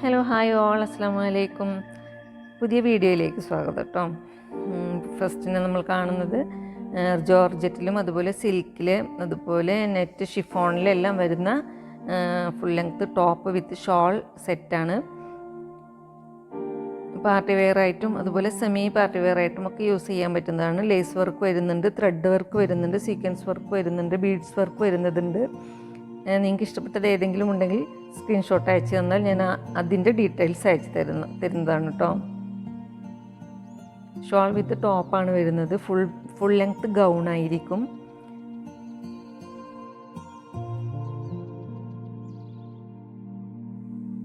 Hello hi all അസ്സാം വലൈക്കും പുതിയ വീഡിയോയിലേക്ക് സ്വാഗതം കേട്ടോ. ഫസ്റ്റിന് നമ്മൾ കാണുന്നത് ജോർജറ്റിലും അതുപോലെ സിൽക്കിൽ അതുപോലെ നെറ്റ് ഷിഫോണിലെല്ലാം വരുന്ന full length top with shawl സെറ്റാണ് പാർട്ടി വെയർ ആയിട്ടും അതുപോലെ സെമി പാർട്ടി വെയർ ആയിട്ടും ഒക്കെ യൂസ് ചെയ്യാൻ പറ്റുന്നതാണ്. ലേസ് വർക്ക് വരുന്നുണ്ട് ത്രെഡ് വർക്ക് വരുന്നുണ്ട് സീക്വൻസ് വർക്ക് വരുന്നുണ്ട് ബീഡ്സ് വർക്ക് വരുന്നതുണ്ട്. നിങ്ങൾക്ക് ഇഷ്ടപ്പെട്ടത് ഏതെങ്കിലും ഉണ്ടെങ്കിൽ സ്ക്രീൻഷോട്ട് അയച്ചു തന്നാൽ ഞാൻ അതിന്റെ ഡീറ്റെയിൽസ് അയച്ചു തരുന്ന തരുന്നതാണ് കേട്ടോ ഷോൾ വിത്ത് ടോപ്പാണ് വരുന്നത്. ഫുൾ ഫുൾ ലെങ്ത് ഗൗൺ ആയിരിക്കും.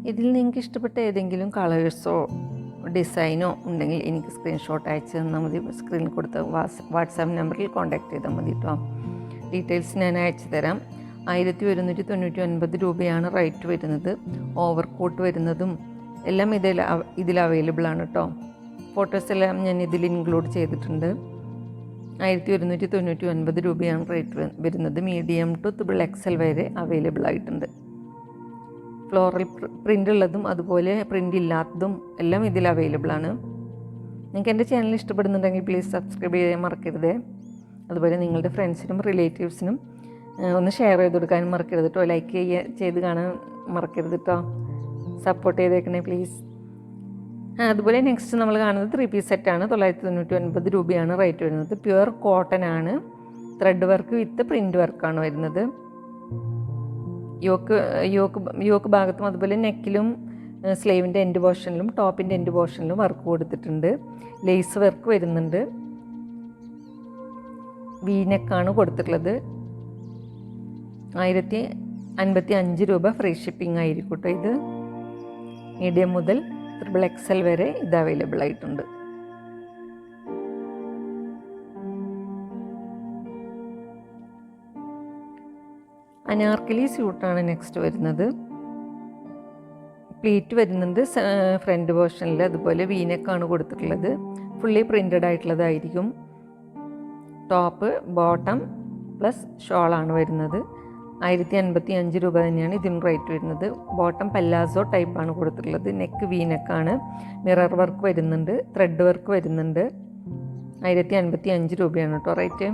ഇതിൽ നിങ്ങൾക്ക് ഇഷ്ടപ്പെട്ട ഏതെങ്കിലും കളേഴ്സോ ഡിസൈനോ ഉണ്ടെങ്കിൽ എനിക്ക് സ്ക്രീൻഷോട്ട് അയച്ച് തന്നാൽ മതി. സ്ക്രീനിൽ കൊടുത്ത വാട്സ് വാട്സാപ്പ് നമ്പറിൽ കോൺടാക്ട് ചെയ്താൽ മതി കേട്ടോ ഡീറ്റെയിൽസ് ഞാൻ അയച്ചു തരാം. ആയിരത്തി ഒരുന്നൂറ്റി തൊണ്ണൂറ്റി ഒൻപത് രൂപയാണ് റേറ്റ് വരുന്നത്. ഓവർ കോട്ട് വരുന്നതും എല്ലാം ഇതിൽ ഇതിൽ അവൈലബിൾ ആണ് കേട്ടോ ഫോട്ടോസ് എല്ലാം ഞാൻ ഇതിൽ ഇൻക്ലൂഡ് ചെയ്തിട്ടുണ്ട്. ആയിരത്തി ഒരുന്നൂറ്റി തൊണ്ണൂറ്റി ഒൻപത് രൂപയാണ് റേറ്റ് വരുന്നത്. മീഡിയം ടു ത്രിബിൾ എക്സൽ വരെ അവൈലബിൾ ആയിട്ടുണ്ട്. ഫ്ലോറൽ പ്രിന്റ് ഉള്ളതും അതുപോലെ പ്രിന്റ് ഇല്ലാത്തതും എല്ലാം ഇതിൽ അവൈലബിൾ ആണ്. നിങ്ങൾക്ക് എന്റെ ചാനൽ ഇഷ്ടപ്പെടുന്നുണ്ടെങ്കിൽ പ്ലീസ് സബ്സ്ക്രൈബ് ചെയ്യാൻ മറക്കരുത്. അതുപോലെ നിങ്ങളുടെ ഫ്രണ്ട്സിനും റിലേറ്റീവ്സിനും ഒന്ന് ഷെയർ ചെയ്ത് കൊടുക്കാനും മറക്കരുത് കേട്ടോ ലൈക്ക് ചെയ്യുക ചെയ്ത് കാണാൻ മറക്കരുത് കേട്ടോ സപ്പോർട്ട് ചെയ്തേക്കണേ പ്ലീസ് അതുപോലെ നെക്സ്റ്റ് നമ്മൾ കാണുന്നത് ത്രീ പീസ് സെറ്റാണ് തൊള്ളായിരത്തി തൊണ്ണൂറ്റി ഒൻപത് രൂപയാണ് റേറ്റ് വരുന്നത്. പ്യുവർ കോട്ടൺ ആണ്. ത്രെഡ് വർക്ക് വിത്ത് പ്രിന്റ് വർക്കാണ് വരുന്നത്. യോക്ക് യോക്ക് യോക്ക് ഭാഗത്തും അതുപോലെ നെക്കിലും സ്ലീവിന്റെ എൻഡ് പോർഷനിലും ടോപ്പിന്റെ എൻഡ് പോർഷനിലും വർക്ക് കൊടുത്തിട്ടുണ്ട്. ലേസ് വർക്ക് വരുന്നുണ്ട്. വീനെക്കാണ് കൊടുത്തിട്ടുള്ളത്. ആയിരത്തി അൻപത്തി അഞ്ച് രൂപ ഫ്രീ ഷിപ്പിംഗ് ആയിരിക്കും കേട്ടോ ഇത്. മീഡിയം മുതൽ ത്രിബിൾ എക്സൽ വരെ ഇത് അവൈലബിൾ ആയിട്ടുണ്ട്. അനാർക്കലി സ്യൂട്ടാണ് നെക്സ്റ്റ് വരുന്നത്. പ്ലീറ്റ് വരുന്നത് ഫ്രണ്ട് പോർഷനിൽ അതുപോലെ വീനക്കാണ് കൊടുത്തിട്ടുള്ളത്. ഫുള്ളി പ്രിന്റഡ് ആയിട്ടുള്ളതായിരിക്കും. ടോപ്പ് ബോട്ടം പ്ലസ് ഷോളാണ് വരുന്നത്. ആയിരത്തി അൻപത്തി അഞ്ച് രൂപ തന്നെയാണ് ഇതിന് റേറ്റ് വരുന്നത്. ബോട്ടം പല്ലാസോ ടൈപ്പാണ് കൊടുത്തിട്ടുള്ളത്. നെക്ക് വീനക്കാണ് മിറർ വർക്ക് വരുന്നുണ്ട്. ത്രെഡ് വർക്ക് വരുന്നുണ്ട്. ആയിരത്തി അൻപത്തി അഞ്ച് രൂപയാണ് കേട്ടോ റേറ്റ്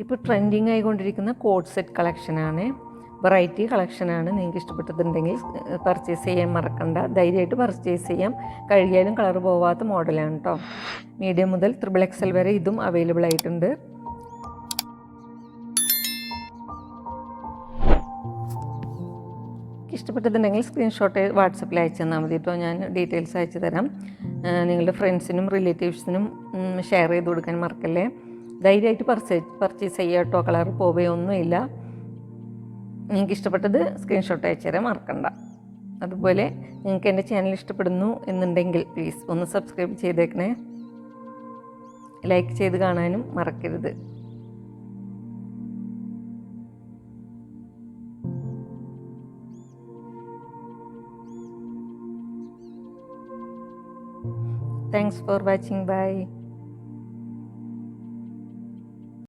ഇപ്പോൾ ട്രെൻഡിങ് ആയിക്കൊണ്ടിരിക്കുന്ന കോഡ് സെറ്റ് കളക്ഷനാണ് വെറൈറ്റി കളക്ഷനാണ് നിങ്ങൾക്ക് ഇഷ്ടപ്പെട്ടിട്ടുണ്ടെങ്കിൽ പർച്ചേസ് ചെയ്യാൻ മറക്കണ്ട. ധൈര്യമായിട്ട് പർച്ചേസ് ചെയ്യാം. കഴുകിയാലും കളർ പോവാത്ത മോഡലാണ് കേട്ടോ മീഡിയം മുതൽ ത്രിബിൾ എക്സൽ വരെ ഇതും അവൈലബിൾ ആയിട്ടുണ്ട്. ഇഷ്ടപ്പെട്ടിട്ടുണ്ടെങ്കിൽ സ്ക്രീൻഷോട്ട് വാട്സപ്പിൽ അയച്ചു തന്നാൽ മതി കേട്ടോ ഞാൻ ഡീറ്റെയിൽസ് അയച്ചു തരാം. നിങ്ങളുടെ ഫ്രണ്ട്സിനും റിലേറ്റീവ്സിനും ഷെയർ ചെയ്ത് കൊടുക്കാൻ മറക്കല്ലേ. ധൈര്യമായിട്ട് പർച്ചേസ് പർച്ചേസ് ചെയ്യാം കേട്ടോ കളർ പോവുകയൊന്നുമില്ല നിങ്ങൾക്ക് ഇഷ്ടപ്പെട്ടത് സ്ക്രീൻഷോട്ട് അയച്ചു തരാൻ മറക്കണ്ട. അതുപോലെ നിങ്ങൾക്ക് എന്റെ ചാനൽ ഇഷ്ടപ്പെടുന്നു എന്നുണ്ടെങ്കിൽ പ്ലീസ് ഒന്ന് സബ്സ്ക്രൈബ് ചെയ്തേക്കണേ. ലൈക്ക് ചെയ്ത് കാണാനും മറക്കരുത്. Thanks for watching bye